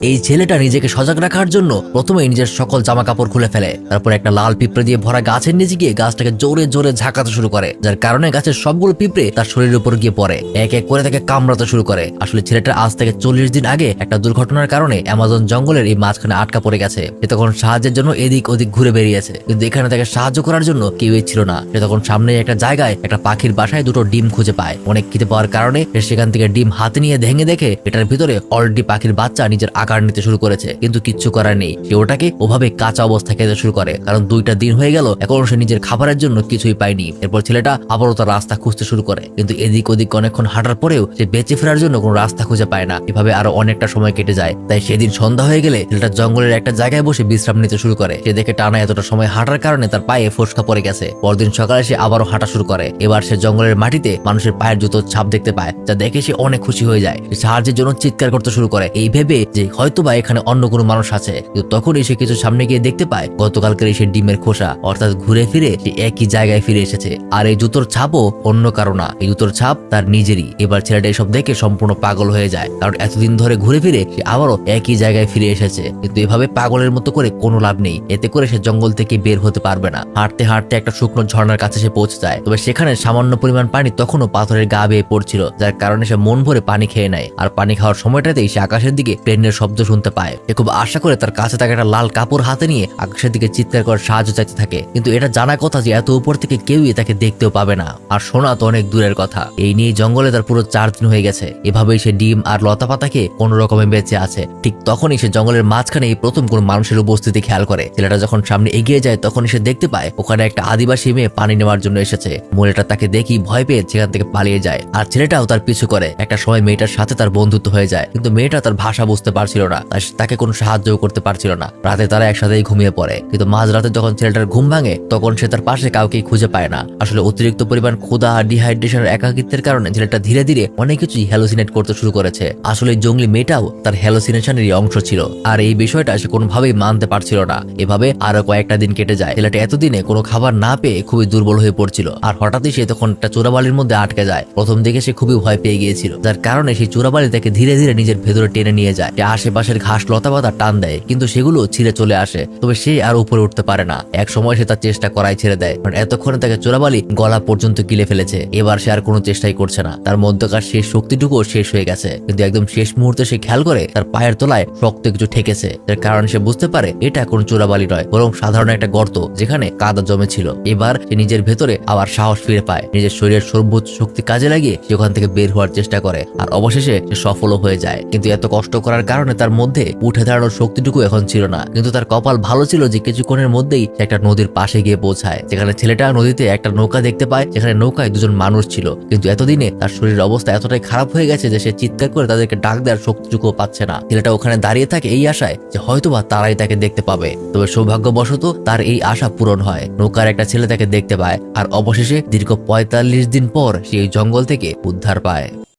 এই ছেলেটা নিজেকে সজাগ রাখার জন্য প্রথমে নিজের সকল জামা কাপড় খুলে ফেলে। তারপর একটা লাল পিঁপড়ে দিয়ে ভরা গাছের নিচে গিয়ে গাছটাকে জোরে জোরে ঝাঁকাতে শুরু করে, যার কারণে গাছের সবগুলো পিঁপড়ে তার শরীরের উপর গিয়ে পড়ে। এক এক করে তাকে কামড়াতে শুরু করে। আসলে ছেলেটা আজ থেকে চল্লিশ দিন আগে একটা দুর্ঘটনার কারণে অ্যামাজন জঙ্গলের এই মাঝখানে আটকা পড়ে গেছে। সে তখন সাহায্যের জন্য এদিক ওদিক ঘুরে বেরিয়েছে। কিন্তু এখানে তাকে সাহায্য করার জন্য কেউই ছিল না। সে তখন সামনে একটা জায়গায় একটা পাখির বাসায় দুটো ডিম খুঁজে পায়। অনেক খিদে পাওয়ার কারণে সে সেখান থেকে ডিম হাতে নিয়ে ভেঙে দেখে এটার ভিতরে অলরেডি পাখির বাচ্চা নিজের আকার নিতে শুরু করেছে, কিন্তু কিচ্ছু করার নেই। সে ওটাকে ওভাবে কাঁচা অবস্থায় খেতে শুরু করে, কারণ দুইটা দিন হয়ে গেল এখন সে নিজের খাবারের জন্য কিছুই পায়নি। এরপর ছেলেটা আবারও তার রাস্তা খুঁজতে শুরু করে, কিন্তু এদিক ওদিক অনেকক্ষণ হাঁটার পরেও সে বেঁচে ফেরার জন্য কোনো রাস্তা খুঁজে পায় না। এভাবে আরও অনেকটা সময় কেটে যায়। তাই সেদিন সন্ধ্যা হয়ে গেলে ছেলেটা জঙ্গলের একটা জায়গায় বসে বিশ্রাম নিতে শুরু করে। সে দেখে টানা এতটা সময় হাঁটার কারণে তার পায়ে ফোসকা পড়ে গেছে। পরদিন সকালে সে আবারও হাঁটা শুরু করে। এবার সে জঙ্গলের মাটিতে মানুষের পায়ের জুতোর ছাপ দেখতে পায়, যা দেখে সে অনেক খুশি হয়ে যায়। সাহায্যের জন্য চিৎকার করতে শুরু করে। এই ভেবে যে হয়তোবা এখানে অন্য কোনো মানুষ আছে। কিন্তু তখন এসে কিছু সামনে গিয়ে দেখতে পায়, গতকালকের সে ডিমের খোসা, অর্থাৎ ঘুরে ফিরে সে একই জায়গায় ফিরে এসেছে। আর এই জুতোর ছাপও অন্য কারও না। এই জুতোর ছাপ তার নিজেরই। এবার ছেলেটা এসব দেখে সম্পূর্ণ পাগল হয়ে যায়। কারণ এতদিন ধরে ঘুরে ফিরে সে আবারও একই জায়গায় ফিরে এসেছে। কিন্তু এভাবে পাগলের মতো করে কোনো লাভ নেই। এতে করে সে জঙ্গল থেকে বের হতে পারবে না। হাঁটতে হাঁটতে একটা শুকনো ঝর্ণার কাছে সে পৌঁছে যায়। তবে সেখানে সামান্য পরিমাণ পানি তখনও পাথরের গা বেয়ে পড়ছিল, যার কারণে সে মন ভরে পানি খেয়ে নেয়। আর পানি খাওয়ার সময়টাতেই সে আকাশের দিকে প্লেনের শব্দ শুনতে পায়। সে খুব আশা করে তার কাছে থাকা একটা লাল কাপড় হাতে নিয়ে আকাশের দিকে চিৎকার করার সাহায্য চাইতে থাকে। কিন্তু এটা জানা কথা যে এত উপর থেকে কেউই তাকে দেখতেও পাবে না। আর শোনা তো অনেক দূরের কথা। এই নিয়ে জঙ্গলে তার পুরো চার দিন হয়ে গেছে। এভাবেই সে ডিম আর লতা পাতা খেয়ে কোনো রকমে বেঁচে আছে। ঠিক তখনই সে জঙ্গলের মাঝখানে এই প্রথম কোন মানুষের উপস্থিতি খেয়াল করে। ছেলেটা যখন সামনে এগিয়ে যায় তখন সে দেখতে পায় ওখানে একটা আদিবাসী মেয়ে পানি নেওয়ার জন্য এসেছে। মহিলাটা তাকে দেখি ভয় পেয়ে সেখান থেকে পালিয়ে যায়। আর ছেলেটাও তার পিছু করে। একটা সময় মেয়েটার সাথে তার বন্ধুত্ব হয়ে যায়। কিন্তু মেয়েটা তার ভাষা বুঝতে পারছিল না। তাকে কোনো সাহায্য করতে পারছিল না। রাতে তারা একসাথেই ঘুমিয়ে পড়ে। কিন্তু মাঝ রাতে যখন ছেলেটার ঘুম ভাঙে, তখন সে তার পাশে কাউকেই খুঁজে পায় না। আসলে অতিরিক্ত পরিমাণ ক্ষুধা আর ডিহাইড্রেশনের একাকিত্বের কারণে ছেলেটা ধীরে ধীরে অনেক কিছুই হ্যালোসিনেট করতে শুরু করেছে। আসলে জঙ্গলি মেয়েটাও তার হ্যালোসিনেশনেরই অংশ ছিল। আর এই বিষয়টা সে কোনোভাবেই মানতে পারছিল না। এভাবে আরও কয়েকটা দিন কেটে যায়। ছেলেটা এতদিনে কোনো খাবার না পেয়ে খুবই দুর্বল হয়ে পড়ছিল। আর হঠাৎই সে তখন একটা চোরাবালির মধ্যে আটকে যায়। প্রথম দিকে সে খুবই ভয় পেয়ে গিয়েছিল। যার কারণে সেই চোরাবালি তাকে ধীরে ধীরে নিজের ভেতরে টেনে নিয়ে যায়। সে আশেপাশের ঘাস লতা পাতা টান দেয়, কিন্তু সেগুলো ছিঁড়ে চলে আসে, তবে সে আর উপরে উঠতে পারে না। এক সময় সে তার চেষ্টা করাই ছেড়ে দেয়, কারণ এতক্ষণে তাকে চোরাবালি গলা পর্যন্ত গিলে ফেলেছে। এবার সে আর কোনো চেষ্টাই করছে না। তার মধ্যকার শেষ শক্তিটুকু শেষ হয়ে গেছে, কিন্তু একদম শেষ মুহূর্তে সে খেয়াল করে তার পায়ের তলায় শক্ত কিছু ঠেকেছে। যার কারণে সে বুঝতে পারে এটা কোনো চোরাবালি নয়, বরং সাধারণ একটা গর্ত, যেখানে কাদা জমেছিল। এবার সে নিজের ভেতরে আবার সাহস ফিরে পায়, নিজের শরীরের সর্বোচ্চ শক্তি কাজে লাগিয়ে সে ওখান থেকে বের হওয়ার চেষ্টা করে, আর অবশেষে সে সফলও হয়ে যায়। কিন্তু এত কষ্ট করার কারণে তার মধ্যে উঠে দাঁড়ানোর শক্তিটুকু এখন ছিল না। কিন্তু তার কপাল ভালো ছিল যে কিছুক্ষণের মধ্যেই সে একটা নদীর পাশে গিয়ে পৌঁছায়। যেখানে ছেলেটা নদীতে একটা নৌকা দেখতে পায়, যেখানে নৌকায় দুজন মানুষ ছিল। কিন্তু এতদিনে তার শরীরের অবস্থা এতটাই খারাপ হয়ে গেছে যে সে চিৎকার করে তাদেরকে ডাক দেওয়ার শক্তিটুকুও পাচ্ছে না। ছেলেটা ওখানে দাঁড়িয়ে থাকে এই আশায় যে হয়তোবা তারাই তাকে দেখতে পাবে। তবে সৌভাগ্যবশত তার এই আশা পূরণ হয়। নৌকার একটা ছেলে তাকে দেখতে পায়। আর অবশেষে দীর্ঘ পঁয়তাল্লিশ দিন পর সে এই জঙ্গল থেকে উদ্ধার পায়।